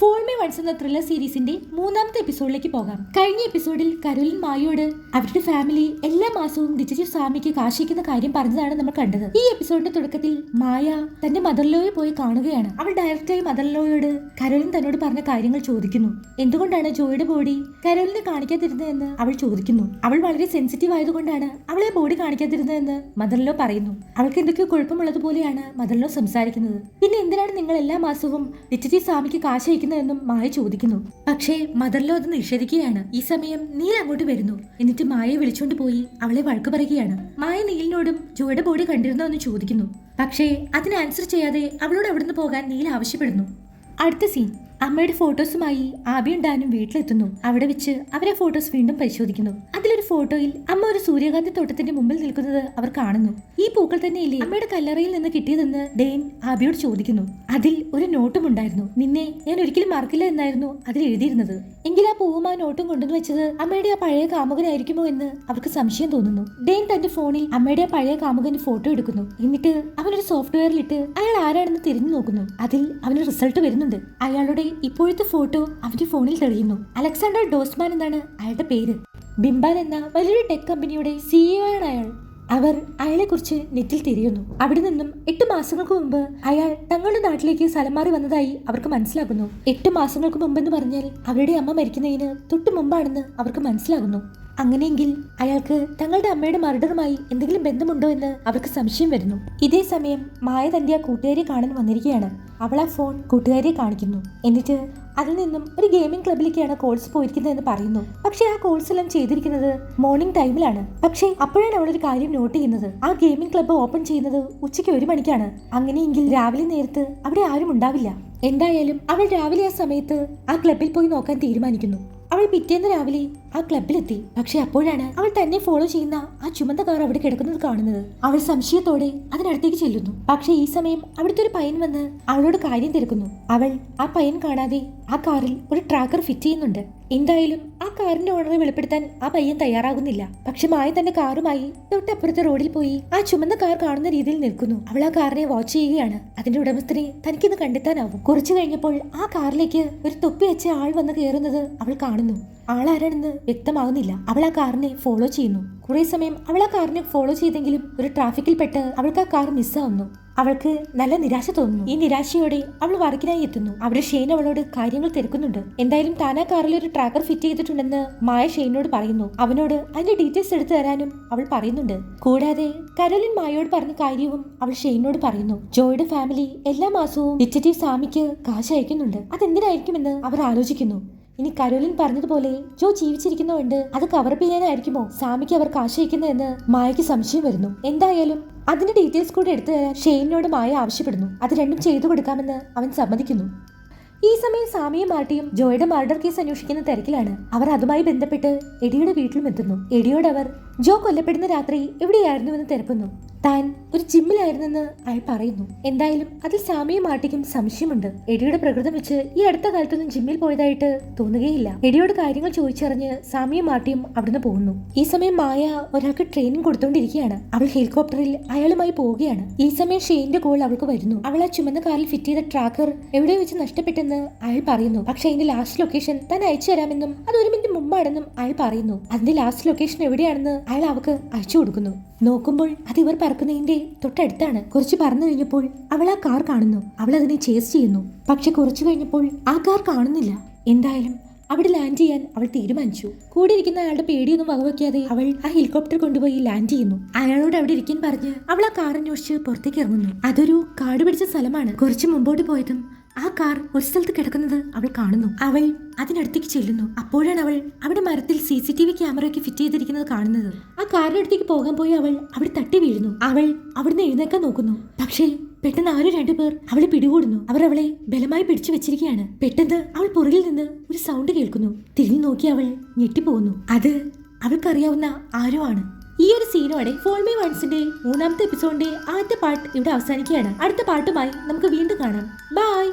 Fall Me Once എന്ന thriller സീരീസിന്റെ മൂന്നാമത്തെ എപ്പിസോഡിലേക്ക് പോകാം. കഴിഞ്ഞ എപ്പിസോഡിൽ കരോലിൻ മായോട് അവരുടെ ഫാമിലി എല്ലാ മാസവും ഡിറ്റക്റ്റീവ് സ്വാമിക്ക് കാശിക്കുന്ന കാര്യം പറഞ്ഞതാണ് നമ്മൾ കണ്ടത്. ഈ എപ്പിസോഡിന്റെ തുടക്കത്തിൽ മായ തന്റെ മദർലോയെ പോയി കാണുകയാണ്. അവൾ ഡയറക്റ്റായി മദർലോയോട് കരോലിൻ തന്നോട് പറഞ്ഞ കാര്യങ്ങൾ ചോദിക്കുന്നു. എന്തുകൊണ്ടാണ് ജോയുടെ ബോഡി കരുലിനെ കാണിക്കാതിരുന്നതെന്ന് അവൾ ചോദിക്കുന്നു. അവൾ വളരെ സെൻസിറ്റീവ് ആയതുകൊണ്ടാണ് അവളെ ബോഡി കാണിക്കാതിരുന്നതെന്ന് മദർലോ പറയുന്നു. അവൾക്ക് എന്തൊക്കെയോ കുഴപ്പമുള്ളതുപോലെയാണ് മദർലോ സംസാരിക്കുന്നത്. പിന്നെ എന്തിനാണ് നിങ്ങൾ എല്ലാ മാസവും ഡിറ്റക്റ്റീവ് സ്വാമിക്ക് കാശ് അയക്കുന്നതെന്നും മായ ചോദിക്കുന്നു. പക്ഷേ മദർലോ അത് നിഷേധിക്കുകയാണ്. ഈ സമയം നീൽ അങ്ങോട്ട് വരുന്നു. എന്നിട്ട് മായയെ വിളിച്ചുകൊണ്ട് പോയി അവളെ വഴക്കു പറയുകയാണ്. മായ നീലിനോടും ജോയുടെ ബോഡി കണ്ടിരുന്നോ എന്ന് ചോദിക്കുന്നു. പക്ഷേ അതിന് ആൻസർ ചെയ്യാതെ അവളോട് അവിടുന്ന് പോകാൻ നീൽ ആവശ്യപ്പെടുന്നു. അടുത്ത സീൻ അമ്മയുടെ ഫോട്ടോസുമായി ആബിയും ഡാനും വീട്ടിലെത്തുന്നു. അവിടെ വെച്ച് അവരെ ഫോട്ടോസ് വീണ്ടും പരിശോധിക്കുന്നു. അതിലൊരു ഫോട്ടോയിൽ അമ്മ ഒരു സൂര്യകാന്തി തോട്ടത്തിന്റെ മുമ്പിൽ നിൽക്കുന്നത് അവർ കാണുന്നു. ഈ പൂക്കൾ തന്നെയല്ലേ അമ്മയുടെ കല്ലറയിൽ നിന്ന് കിട്ടിയതെന്ന് ഡെയിൻ ആബിയോട് ചോദിക്കുന്നു. അതിൽ ഒരു നോട്ടും ഉണ്ടായിരുന്നു. നിന്നെ ഞാൻ ഒരിക്കലും മറക്കില്ല എന്നായിരുന്നു അതിൽ എഴുതിയിരുന്നത്. എങ്കിൽ ആ പൂവും ആ നോട്ടും കൊണ്ടുവന്ന് വെച്ചത് അമ്മയുടെ ആ പഴയ കാമുകനായിരിക്കുമോ എന്ന് അവർക്ക് സംശയം തോന്നുന്നു. ഡെയിൻ തന്റെ ഫോണിൽ അമ്മയുടെ ആ പഴയ കാമുകന്റെ ഫോട്ടോ എടുക്കുന്നു. എന്നിട്ട് അവനൊരു സോഫ്റ്റ്വെയറിലിട്ട് അയാൾ ആരാണെന്ന് തിരിഞ്ഞു നോക്കുന്നു. അതിൽ അവന് റിസൾട്ട് വരുന്നുണ്ട്. അയാളുടെ ഇപ്പോഴത്തെ ഫോട്ടോ അവന്റെ ഫോണിൽ തെളിയുന്നു. അലക്സാണ്ടർ ഡോസ്മാൻ എന്നാണ് അയാളുടെ പേര്. ബിംബാൽ എന്ന വലിയൊരു ടെക് കമ്പനിയുടെ സിഇഒ ആണ് അയാൾ. അവർ അയാളെക്കുറിച്ച് നെറ്റിൽ തിരിയുന്നു. അവിടെ നിന്നും എട്ട് മാസങ്ങൾക്ക് മുമ്പ് അയാൾ തങ്ങളുടെ നാട്ടിലേക്ക് സ്ഥലം മാറി വന്നതായി അവർക്ക് മനസ്സിലാകുന്നു. എട്ട് മാസങ്ങൾക്ക് മുമ്പെന്ന് പറഞ്ഞാൽ അവരുടെ അമ്മ മരിക്കുന്നതിന് തൊട്ടു മുമ്പാണെന്ന് അവർക്ക് മനസ്സിലാകുന്നു. അങ്ങനെയെങ്കിൽ അയാൾക്ക് തങ്ങളുടെ അമ്മയുടെ മർഡറുമായി എന്തെങ്കിലും ബന്ധമുണ്ടോ എന്ന് അവർക്ക് സംശയം വരുന്നു. ഇതേ സമയം മായ തന്റെ ആ കൂട്ടുകാരിയെ കാണാൻ വന്നിരിക്കുകയാണ്. അവൾ ആ ഫോൺ കൂട്ടുകാരിയെ കാണിക്കുന്നു. എന്നിട്ട് അതിൽ നിന്നും ഒരു ഗെയിമിംഗ് ക്ലബിലേക്കാണ് കോഴ്സ് പോയിരിക്കുന്നതെന്ന് പറയുന്നു. പക്ഷെ ആ കോഴ്സ് എല്ലാം ചെയ്തിരിക്കുന്നത് മോർണിംഗ് ടൈമിലാണ്. പക്ഷേ അപ്പോഴാണ് അവൾ ഒരു കാര്യം നോട്ട് ചെയ്യുന്നത്. ആ ഗെയിമിംഗ് ക്ലബ്ബ് ഓപ്പൺ ചെയ്യുന്നത് ഉച്ചയ്ക്ക് ഒരു മണിക്കാണ്. അങ്ങനെയെങ്കിൽ രാവിലെ നേരത്ത് അവിടെ ആരും ഉണ്ടാവില്ല. എന്തായാലും അവൾ രാവിലെ ആ സമയത്ത് ആ ക്ലബിൽ പോയി നോക്കാൻ തീരുമാനിക്കുന്നു. അവൾ പിറ്റേന്ന് രാവിലെ ആ ക്ലബിലെത്തി. പക്ഷെ അപ്പോഴാണ് അവൾ തന്നെ ഫോളോ ചെയ്യുന്ന ആ ചുമന്ന കാർ അവിടെ കിടക്കുന്നത് കാണുന്നത്. അവൾ സംശയത്തോടെ അതിനടുത്തേക്ക് ചെല്ലുന്നു. പക്ഷെ ഈ സമയം അവിടുത്തെ ഒരു പയ്യൻ വന്ന് അവളോട് കാര്യം തിരക്കുന്നു. അവൾ ആ പയ്യൻ കാണാതെ ആ കാറിൽ ഒരു ട്രാക്കർ ഫിറ്റ് ചെയ്യുന്നുണ്ട്. എന്തായാലും ആ കാറിന്റെ ഓണറെ വെളിപ്പെടുത്താൻ ആ പയ്യൻ തയ്യാറാകുന്നില്ല. പക്ഷെ മായ തന്റെ കാറുമായി തൊട്ടപ്പുറത്തെ റോഡിൽ പോയി ആ ചുമന്ന കാർ കാണുന്ന രീതിയിൽ നിൽക്കുന്നു. അവൾ ആ കാറിനെ വാച്ച് ചെയ്യുകയാണ്. അതിന്റെ ഉടമസ്ഥനെ തനിക്കിന്ന് കണ്ടെത്താനാവും. കുറച്ചു കഴിഞ്ഞപ്പോൾ ആ കാറിലേക്ക് ഒരു തൊപ്പി വെച്ച ആൾ വന്ന് കയറുന്നത് അവൾ കാണുന്നു. ആളാരാണെന്ന് വ്യക്തമാകുന്നില്ല. അവൾ ആ കാറിനെ ഫോളോ ചെയ്യുന്നു. കുറെ സമയം അവൾ ആ കാറിനെ ഫോളോ ചെയ്തെങ്കിലും ഒരു ട്രാഫിക്കിൽ പെട്ട് അവൾക്ക് ആ കാർ മിസ്സാവുന്നു അവൾക്ക് നല്ല നിരാശ തോന്നുന്നു. ഈ നിരാശയോടെ അവൾ വർക്കിനായി എത്തുന്നു. അവിടെ ഷെയ്ൻ അവളോട് കാര്യങ്ങൾ തിരക്കുന്നുണ്ട്. എന്തായാലും താനാ കാറിൽ ഒരു ട്രാക്കർ ഫിറ്റ് ചെയ്തിട്ടുണ്ടെന്ന് മായ ഷെയ്നോട് പറയുന്നു. അവനോട് അതിന്റെ ഡീറ്റെയിൽസ് എടുത്തു തരാനും അവൾ പറയുന്നുണ്ട്. കൂടാതെ കരോലിൻ മായയോട് പറഞ്ഞ കാര്യവും അവൾ ഷെയ്നോട് പറയുന്നു. ജോയുടെ ഫാമിലി എല്ലാ മാസവും ഡിറ്റക്റ്റീവ് സാമിക്ക് കാശ് അയക്കുന്നുണ്ട്. അതെന്തിനായിരിക്കുമെന്ന് അവർ ആലോചിക്കുന്നു. ഇനി കരോലിൻ പറഞ്ഞതുപോലെ ജോ ജീവിച്ചിരിക്കുന്നുണ്ട് അത് കവറപ്പ് ചെയ്യാനായിരിക്കുമോ? സാമിക്ക് അവർക്ക് ആശയിക്കുന്നതെന്ന് മായയ്ക്ക് സംശയം വരുന്നു. എന്തായാലും അതിന്റെ ഡീറ്റെയിൽസ് കൂടെ എടുത്തു തരാൻ ഷെയ്നിനോട് മായ ആവശ്യപ്പെടുന്നു. അത് രണ്ടും ചെയ്തു കൊടുക്കാമെന്ന് അവൻ സമ്മതിക്കുന്നു. ഈ സമയം സാമിയും മാർട്ടിയും ജോയുടെ മർഡർ കേസ് അന്വേഷിക്കുന്ന തിരക്കിലാണ്. അവർ അതുമായി ബന്ധപ്പെട്ട് എഡിയുടെ വീട്ടിലും എത്തുന്നു. എഡിയോട് അവർ ജോ കൊല്ലപ്പെടുന്ന രാത്രി എവിടെയായിരുന്നുവെന്ന് തിരക്കുന്നു. താൻ ഒരു ജിമ്മിലായിരുന്നെന്ന് അയാൾ പറയുന്നു. എന്തായാലും അതിൽ സാമിയും ആട്ടിക്കും സംശയമുണ്ട്. എടിയുടെ പ്രകൃതം വെച്ച് ഈ അടുത്ത കാലത്തൊന്നും ജിമ്മിൽ പോയതായിട്ട് തോന്നുകയില്ല. എടിയോട് കാര്യങ്ങൾ ചോദിച്ചറിഞ്ഞ് സാമിയും ആട്ടിയും അവിടുന്ന് പോകുന്നു. ഈ സമയം മായ ഒരാൾക്ക് ട്രെയിനിങ് കൊടുത്തോണ്ടിരിക്കുകയാണ്. അവൾ ഹെലികോപ്റ്ററിൽ അയാളുമായി പോവുകയാണ്. ഈ സമയം ഷെയിന്റെ കോൾ അവൾക്ക് വരുന്നു. അവൾ ആ ചുമന്ന കാറിൽ ഫിറ്റ് ചെയ്ത ട്രാക്കർ എവിടെ വെച്ച് നഷ്ടപ്പെട്ടെന്ന് അയാൾ പറയുന്നു. പക്ഷെ അതിന്റെ ലാസ്റ്റ് ലൊക്കേഷൻ താൻ അയച്ചു തരാമെന്നും അത് ഒരു മിനിറ്റ് മുമ്പാണെന്നും അയാൾ പറയുന്നു. അതിന്റെ ലാസ്റ്റ് ലൊക്കേഷൻ എവിടെയാണെന്ന് അയാൾ അവൾക്ക് അയച്ചു കൊടുക്കുന്നു. നോക്കുമ്പോൾ അത് ഇവർ പറക്കുന്നതിന്റെ തൊട്ടടുത്താണ്. കുറച്ച് പറന്നു കഴിഞ്ഞപ്പോൾ അവൾ ആ കാർ കാണുന്നു. അവൾ അതിനെ ചേസ് ചെയ്യുന്നു. പക്ഷെ കുറച്ചു കഴിഞ്ഞപ്പോൾ ആ കാർ കാണുന്നില്ല. എന്തായാലും അവിടെ ലാൻഡ് ചെയ്യാൻ അവൾ തീരുമാനിച്ചു. കൂടെ ഇരിക്കുന്ന അയാളുടെ പേടിയൊന്നും വകവയ്ക്കാതെ അവൾ ആ ഹെലികോപ്റ്റർ കൊണ്ടുപോയി ലാൻഡ് ചെയ്യുന്നു. അയാളോട് അവിടെ ഇരിക്കാൻ പറഞ്ഞ് അവൾ ആ കാർ അന്വേഷിച്ച് പുറത്തേക്ക് ഇറങ്ങുന്നു. അതൊരു കാട് പിടിച്ച സ്ഥലമാണ്. കുറച്ച് മുമ്പോട്ട് പോയതും ആ കാർ ഒരു സ്ഥലത്ത് കിടക്കുന്നത് അവൾ കാണുന്നു. അവൾ അതിനടുത്തേക്ക് ചെല്ലുന്നു. അപ്പോഴാണ് അവൾ അവിടെ മരത്തിൽ സി സി ടി വി ക്യാമറയൊക്കെ ഫിറ്റ് ചെയ്തിരിക്കുന്നത് കാണുന്നത്. ആ കാറിന്റെ അടുത്തേക്ക് പോകാൻ പോയി അവൾ അവിടെ തട്ടി വീഴുന്നു. അവൾ അവിടുന്ന് എഴുന്നേക്കാൻ നോക്കുന്നു. പക്ഷേ പെട്ടെന്ന് ആരോ രണ്ടുപേർ അവളെ പിടികൂടുന്നു. അവർ അവളെ ബലമായി പിടിച്ചു വെച്ചിരിക്കുകയാണ്. പെട്ടെന്ന് അവൾ പുറകിൽ നിന്ന് ഒരു സൗണ്ട് കേൾക്കുന്നു. തിരിഞ്ഞു നോക്കി അവൾ ഞെട്ടിപ്പോകുന്നു. അത് അവൾക്കറിയാവുന്ന ആരോ ആണ്. ഈ ഒരു സീനോടെ ഫോൾ മീ വൺസിന്റെ മൂന്നാമത്തെ എപ്പിസോഡിന്റെ ആദ്യത്തെ പാർട്ട് ഇവിടെ അവസാനിക്കുകയാണ്. അടുത്ത പാട്ടുമായി നമുക്ക് വീണ്ടും കാണാം. ബൈ